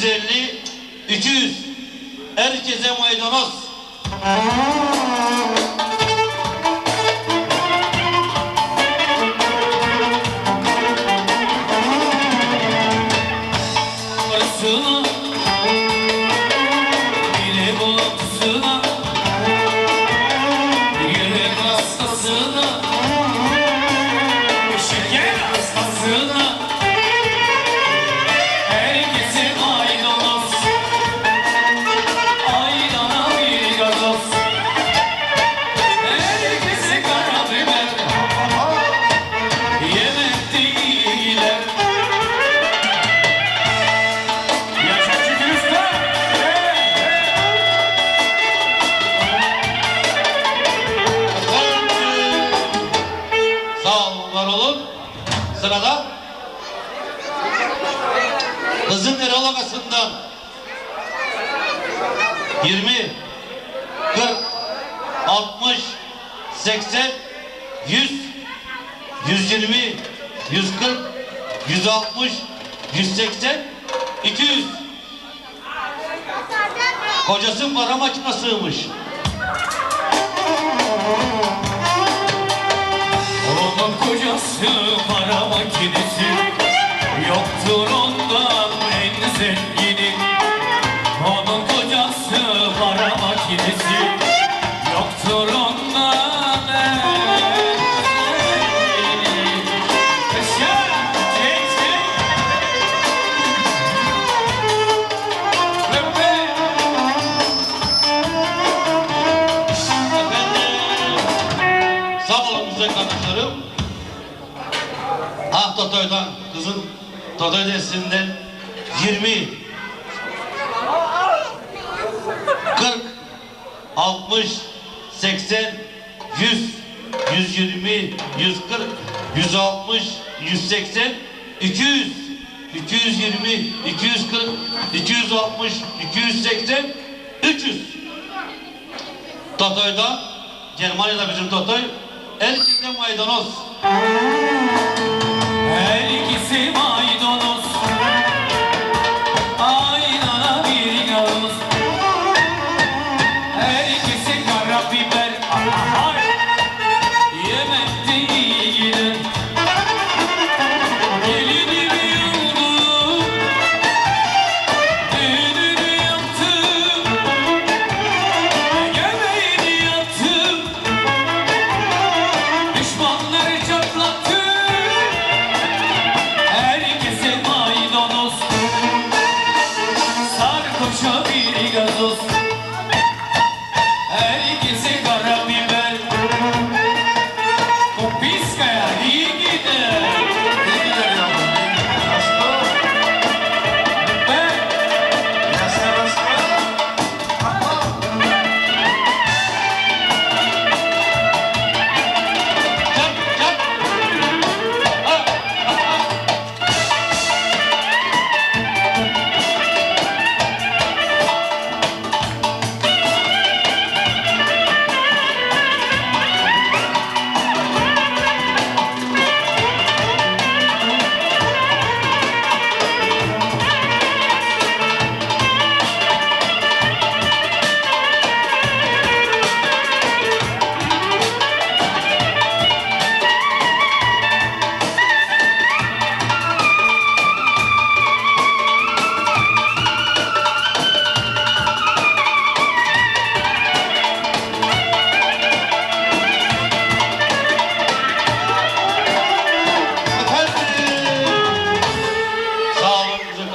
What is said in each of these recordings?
150 200 Herkese maydanoz. Sırada Kızın Erolakası'ndan 20 40 60 80 100 120 140 160 180 200 Kocası para makinasıymış. makine Totoy'dan, kızın Totoy destesinden 20 40 60 80 100 120 140 160 180 200 220 240 260 280 300 Totoy'da, Germanya'da bizim Totoy, herkese maydanoz.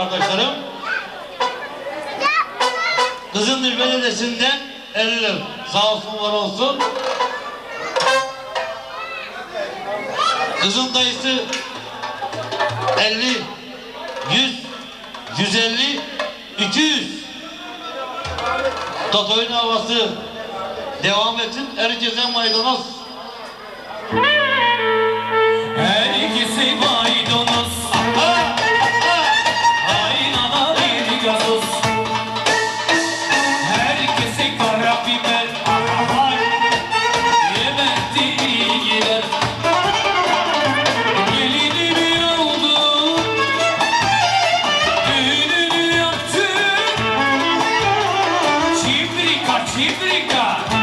Kardeşlerim. Kızın Belediyesi'nden 50 lira. Sağ olsun var olsun. Kızın dayısı 50, 100, 150, 200. Totoyun havası devam etsin. Herkese maydanoz. 자.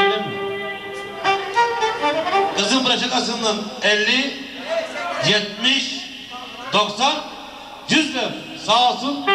Mi? Kızın bırakasının 50, 70, 90, 100 lira. Sağ olsun.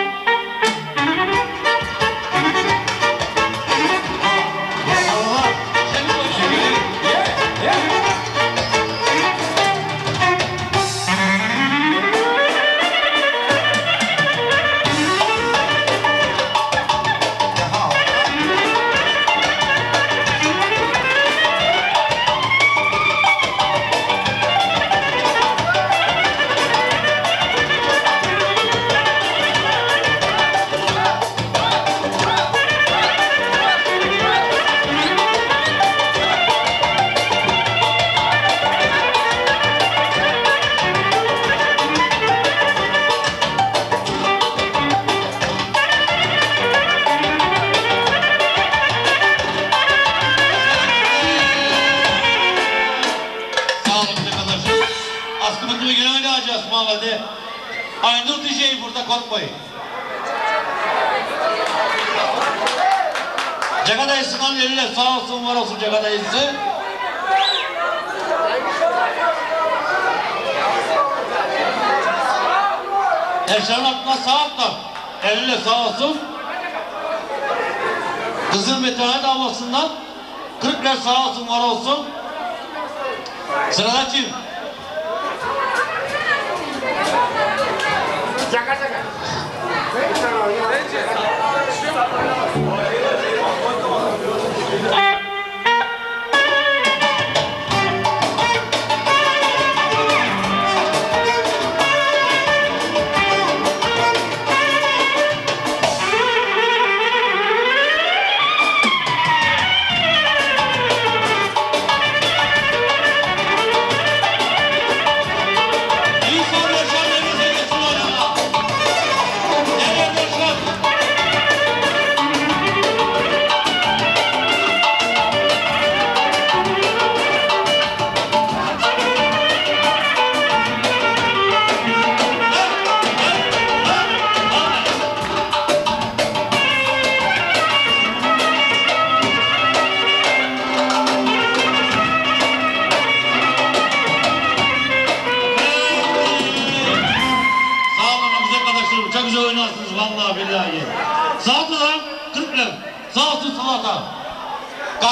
Eşyanın altına sağ alttan. Eliyle sağ olsun. Kızıl metanet davasından 40 lira sağ olsun var olsun. Sırada kim? İyi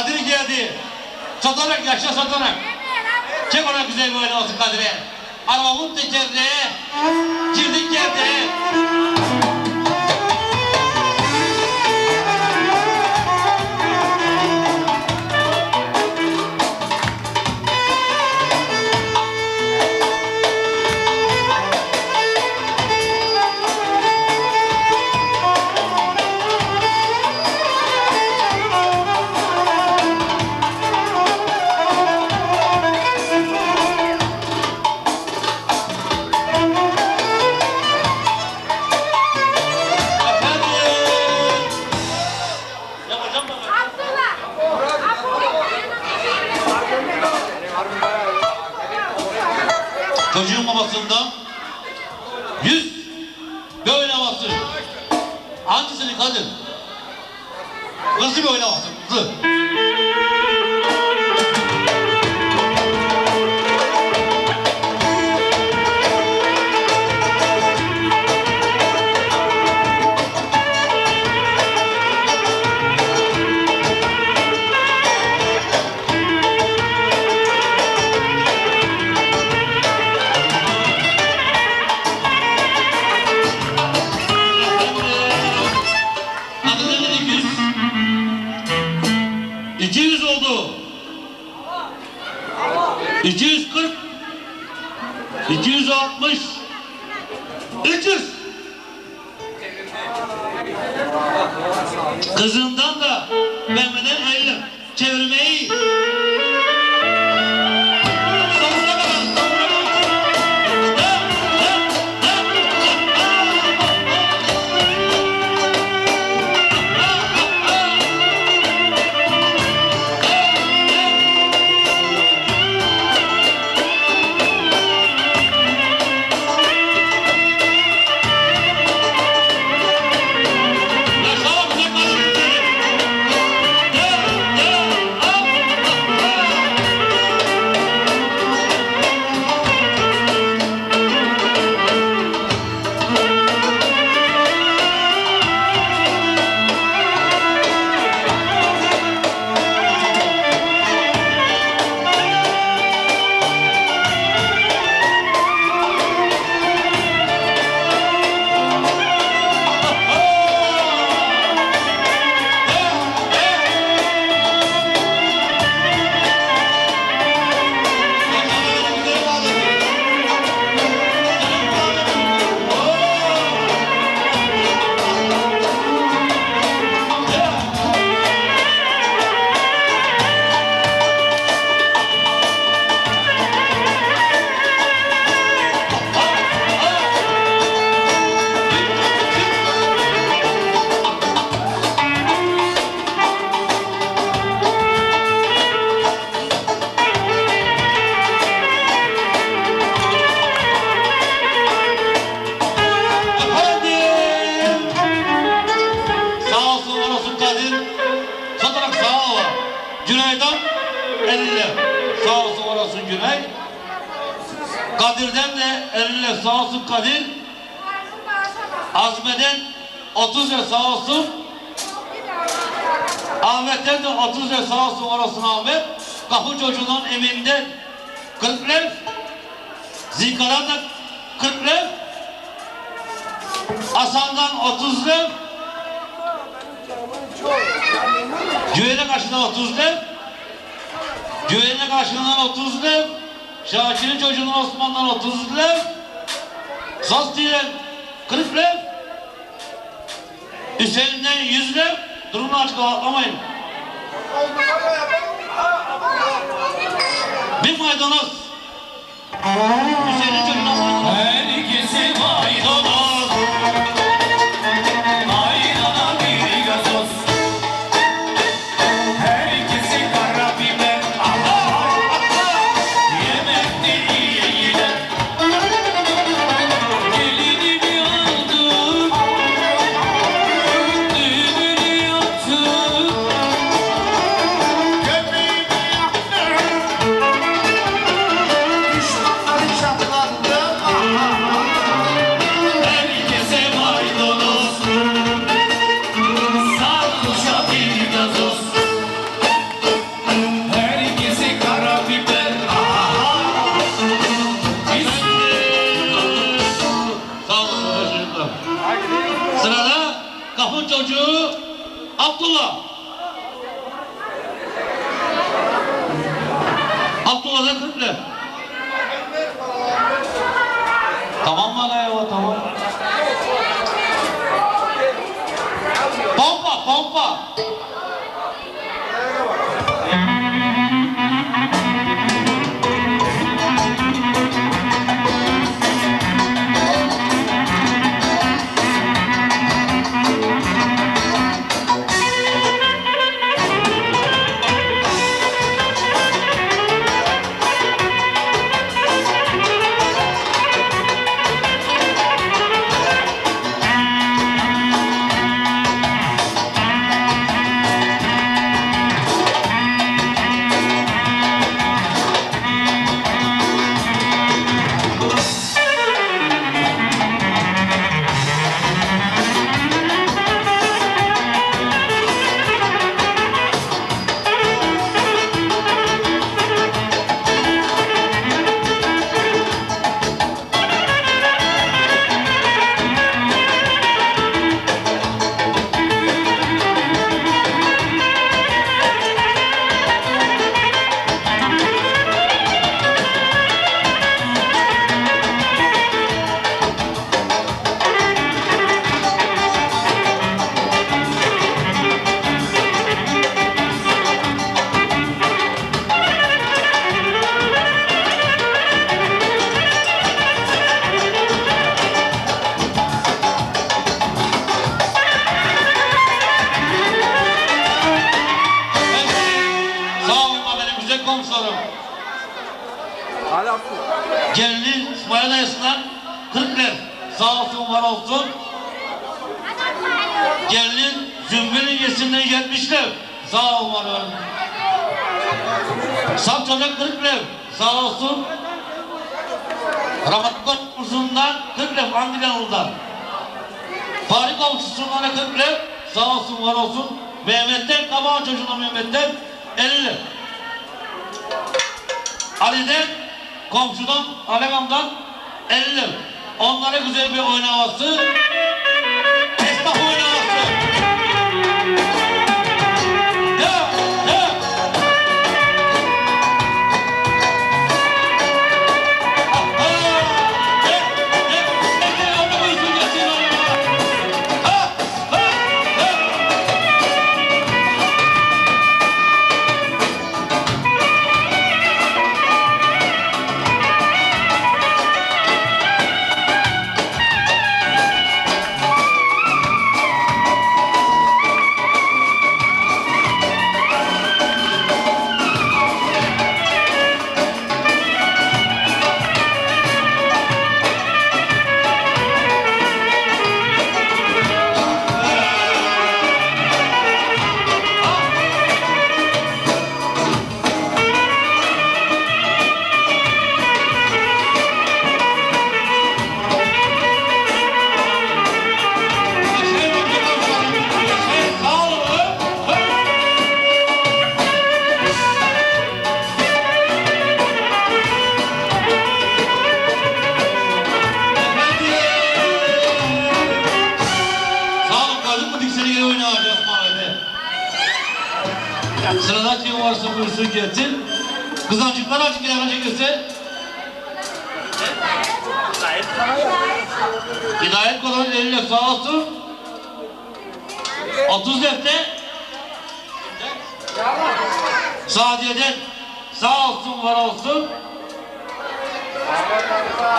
Kadir geldi. Satarak yaşa satarak. Çek ona güzel oyun olsun Kadir'e. Arabamın tekerleği. Girdik geldi. 240. 260. 300. Kızından da Mehmet'e 50. Çevirmeyi. 30 lira sağ olsun. Ahmet'ten de 30 lira sağ olsun orasın Ahmet. Kapı çocuğundan Emin'den 40 lira. Zika'dan da 40 lira. Hasan'dan 30 lira. Güvene karşıdan 30 lira. Güvene karşından 30 lira. Şakir'in çocuğundan Osman'dan 30 lira. Saz diyen 40 lira. Hüseyin'den 100 lira. Durumunu açık atlamayın. Bir maydanoz. Çocuğundan maydanoz. Herkese maydanoz Komşusundan 40 lira. Andiganlı'dan. Fahri komşusundan da 40 lira. Sağ olsun var olsun. Mehmet'ten, Kabağ çocuğuna Mehmet'ten 50 lira. Ali'den, komşudan, Alegam'dan 50 lira. Onlara güzel bir oynaması. Kızancıklar açık kenara çekilsin. Hidayet kolon eline sağ olsun. 30 defte. Sadiye'den sağ olsun var olsun.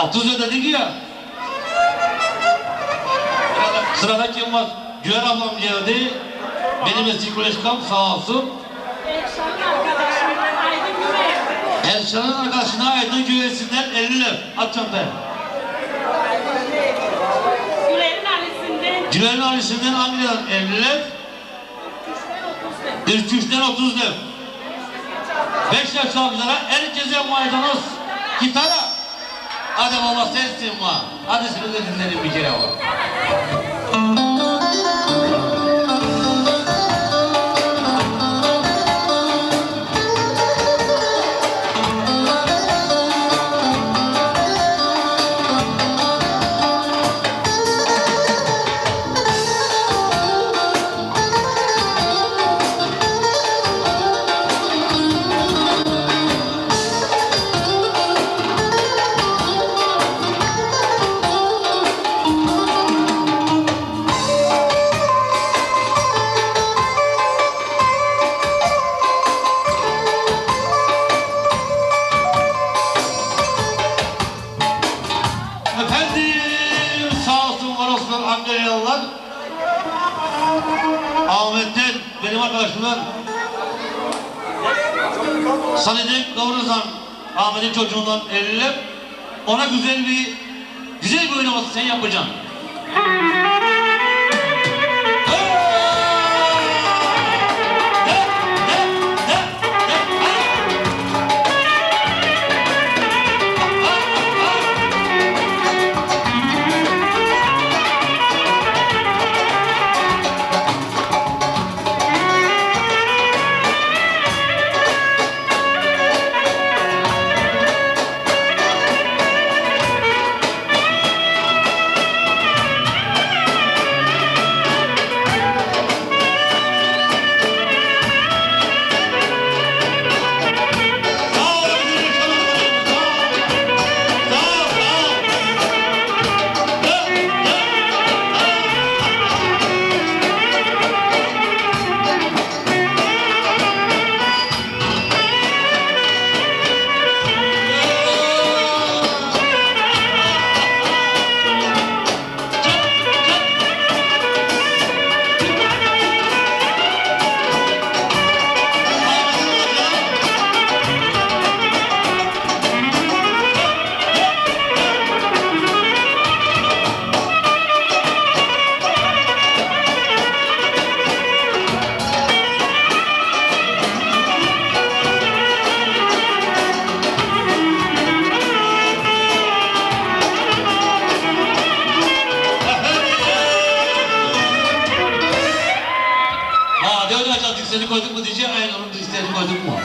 30 ödedik ya. Sırada kim var? Güler ablam geldi. Benim eski kuleşkam sağ olsun. Erşan'ın arkadaşına Aydın Güvesi'nden 50 lira. At çantaya. Gülerin annesinden Güler'in ailesinden Ankara'dan 50 lira. 43'ten 30 lira. 5 yaş şarkılara herkese maydanoz. Gitara. Hadi baba sensin var. Hadi seni de dinlerim bir kere var. Salih'den Kavruzan Ahmet'in çocuğundan 50 lira. Ona güzel bir güzel bir oynaması sen yapacaksın. Dirseğini koyduk mu diyeceğim. Aynen onun dirseğini koyduk mu?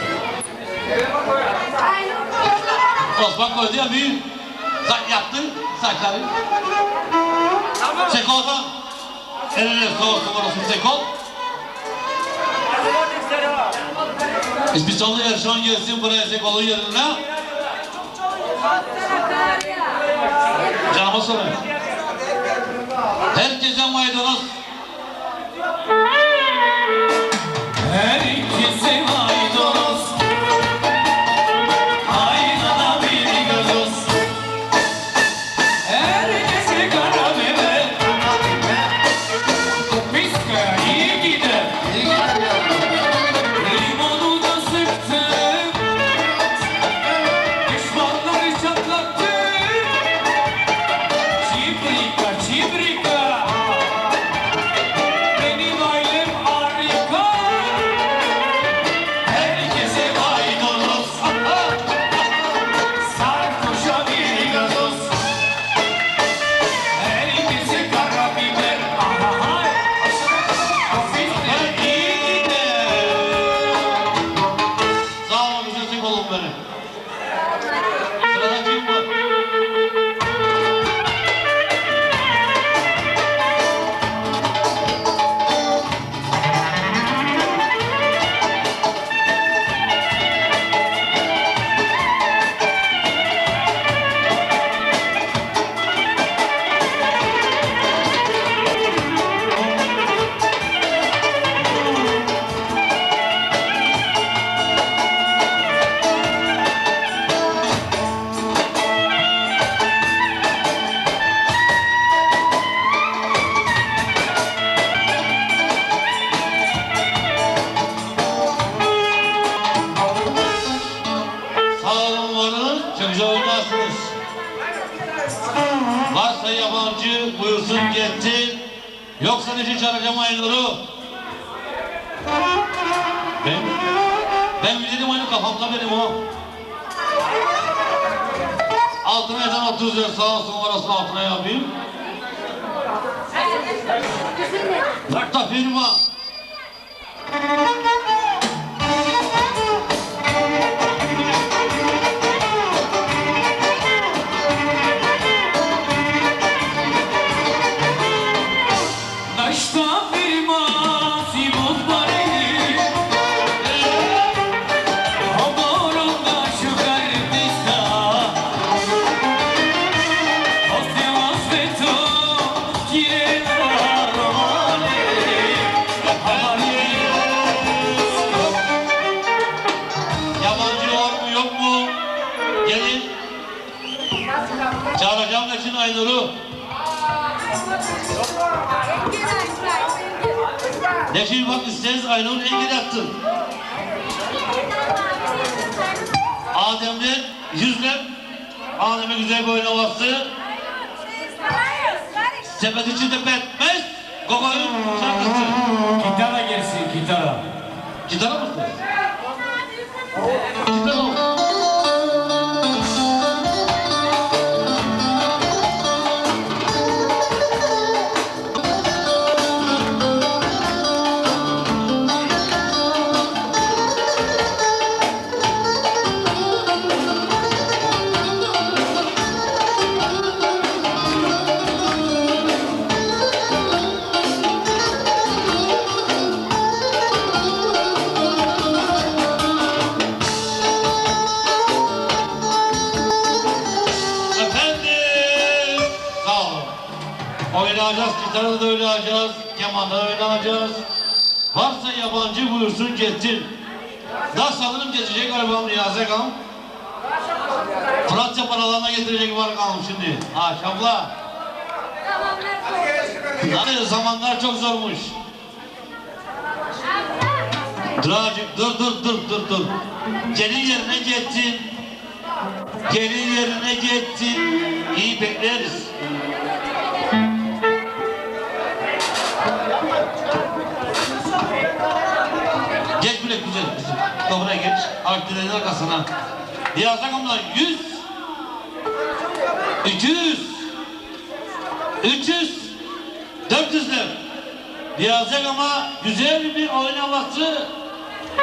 Osman koydu ya büyük. Saç yaptı saçları. Sekoldan. Eline soğuk orası sekol. İsmiçalı Erşan gelsin buraya sekolun yerine. Canıma sorun. Herkese Herkese maydanoz yüzle Adem'e güzel bir oynaması. Sepet içinde betmez. Gogo'nun şarkısı. Gitara gelsin gitara Gitara mı? Oynayacağız, gitarı da oynayacağız, kemanla oynayacağız. Varsa yabancı buyursun getir. Daha sanırım geçecek arabam Niyazi Ağam. Fransa paralarına getirecek var kalım şimdi. Ha şabla. Hadi zamanlar çok zormuş. Dur azıcık, dur dur dur dur dur. Gelin yerine gittin. Gelin yerine gittin. İyi bekleriz. Akdilerin arkasına. Diğer takımlar 100. 200. 300. 400'ler. Diyecek ama güzel bir oynaması